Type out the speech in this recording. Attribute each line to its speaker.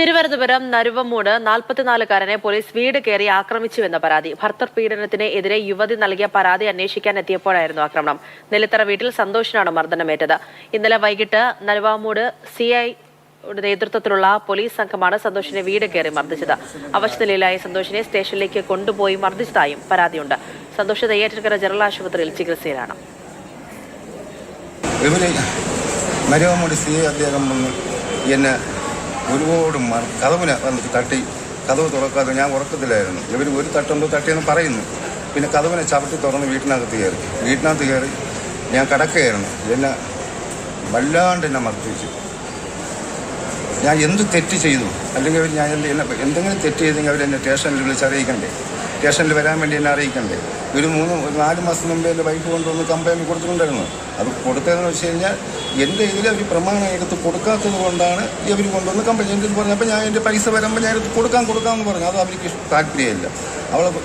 Speaker 1: Thiruvananthapuram നരുവമൂട് നാൽപ്പത്തിനാലുകാരനെ police വീട് കയറി ആക്രമിച്ചുവെന്ന പരാതി. ഭർത്തർ പീഡനത്തിന് എതിരെ യുവതി നൽകിയ പരാതി അന്വേഷിക്കാൻ എത്തിയപ്പോഴായിരുന്നു ആക്രമണം. നെല്ലിത്തറ വീട്ടിൽ സന്തോഷിനാണ് മർദ്ദനമേറ്റത്. ഇന്നലെ വൈകിട്ട് നരുവാമൂട് സി ഐ നേതൃത്വത്തിലുള്ള പോലീസ് സംഘമാണ് സന്തോഷിനെ വീട് കയറി മർദ്ദിച്ചത്. അവശനിലയിലായ സന്തോഷിനെ സ്റ്റേഷനിലേക്ക് കൊണ്ടുപോയി മർദ്ദിച്ചതായും പരാതിയുണ്ട്. സന്തോഷ് നെയ്യാറ്റിൻകര ജനറൽ ആശുപത്രിയിൽ ചികിത്സയിലാണ്.
Speaker 2: നരുവാമൂട് സി അദ്ദേഹം എന്നെ ഒരുപാട് കഥവിനെ വന്നിട്ട് തട്ടി. കഥവ് തുറക്കാതെ ഞാൻ ഉറക്കത്തിലായിരുന്നു. ഇവർ ഒരു തട്ടുണ്ടോ തട്ടിയെന്ന് പറയുന്നു. പിന്നെ കഥവിനെ ചവിട്ടി തുറന്ന് വീട്ടിനകത്ത് കയറി. വീട്ടിനകത്ത് കയറി ഞാൻ കിടക്കുകയായിരുന്നു. എന്നെ വല്ലാണ്ട് എന്നെ മർദ്ദിച്ചു. ഞാൻ എന്ത് തെറ്റ് ചെയ്തു? അല്ലെങ്കിൽ ഞാൻ എന്നെ എന്തെങ്കിലും തെറ്റ് ചെയ്തെങ്കിൽ അവർ എന്നെ സ്റ്റേഷനിൽ വിളിച്ച് അറിയിക്കണ്ടേ? സ്റ്റേഷനിൽ വരാൻ വേണ്ടി എന്നെ അറിയിക്കണ്ടേ? ഒരു മൂന്ന് ഒരു നാല് മാസം മുമ്പേ എന്റെ വൈഫ് കൊണ്ടുവന്ന് കംപ്ലൈന്റ് കൊടുത്തിട്ടുണ്ടായിരുന്നു. അത് കൊടുത്തതെന്ന് വെച്ച് കഴിഞ്ഞാൽ എന്റെ ഇതിൽ അവർ പ്രമാണം എടുത്ത് കൊടുക്കാത്തത് കൊണ്ടാണ് ഇവർ കൊണ്ടുവന്ന് കംപ്ലൈന്റ് പറഞ്ഞപ്പോൾ ഞാൻ എന്റെ പൈസ വരുമ്പോൾ ഞാൻ എടുത്ത് കൊടുക്കാൻ കൊടുക്കാമെന്ന് പറഞ്ഞു. അത് അവർക്ക് താല്പര്യമില്ല. അവളെ